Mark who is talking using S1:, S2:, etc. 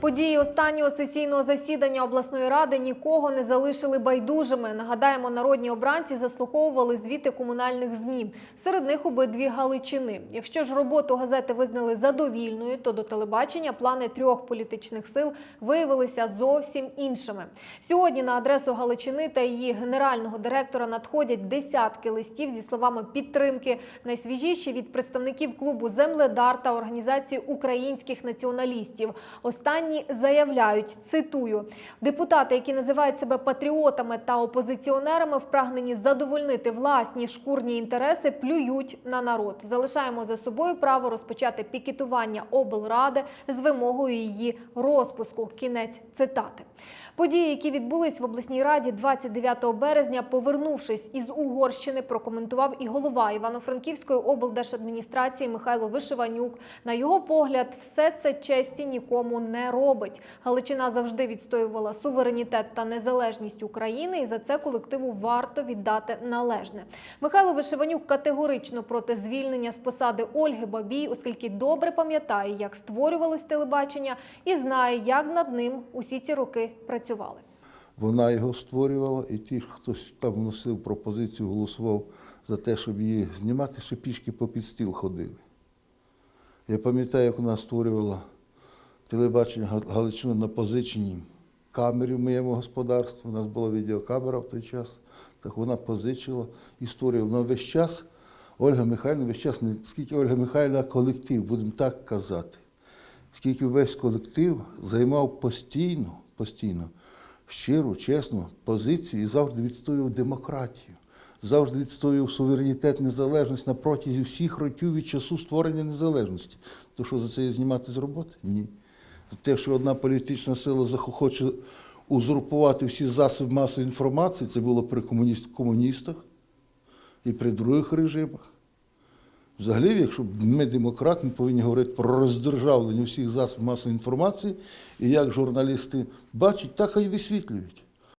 S1: Події останнього сесійного засідання обласної ради нікого не залишили байдужими. Нагадаємо, народні обранці заслуховували звіти комунальних змі. Серед них обидві Галичини. Якщо ж роботу газети визнали задовільною, то до телебачення плани трьох політичних сил виявилися зовсім іншими. Сьогодні на адресу Галичини та її генерального директора надходять десятки листів зі словами підтримки. Найсвіжіші від представників клубу Земледар та організації українських націоналістів. Останні заявляють, цитую, депутати, які називають себе патріотами та опозиціонерами, в прагненні задовольнити власні шкурні інтереси, плюють на народ. Залишаємо за собою право розпочати пікетування облради з вимогою її розпуску. Кінець цитати. Події, які відбулись в обласній раді 29 березня, повернувшись із Угорщини, прокоментував і голова Івано-Франківської облдержадміністрації Михайло Вишиванюк. На його погляд, все це честі нікому не робить. Галичина завжди відстоювала суверенітет та незалежність України, і за це колективу варто віддати належне. Михайло Вишиванюк категорично проти звільнення з посади Ольги Бабій, оскільки добре пам'ятає, як створювалось телебачення, і знає, як над ним усі ці роки працювали.
S2: Вона його створювала, і ті, хто там вносив пропозицію, голосував за те, щоб її знімати, ще пішки по підстіл ходили. Я пам'ятаю, як вона створювала телебачення Га- Галичини на позиченні камері в моєму господарстві. У нас була відеокамера в той час. Так вона позичила і створювала. На весь час Ольга Михайлівна, весь час, скільки Ольга Михайлівна колектив, будемо так казати, скільки весь колектив займав постійно, постійно щиру, чесну позицію і завжди відстоював демократію, завжди відстоював суверенітет, незалежність на протязі всіх років від часу створення незалежності. То що за це знімати з роботи? Ні. Те, що одна політична сила захоче хоче узурпувати всі засоби масової інформації, це було при комуніст- комуністах і при других режимах. Взагалі, якщо ми демократ, ми повинні говорити про роздержавлення всіх засобів масової інформації, і як журналісти бачать, так і висвітлюють.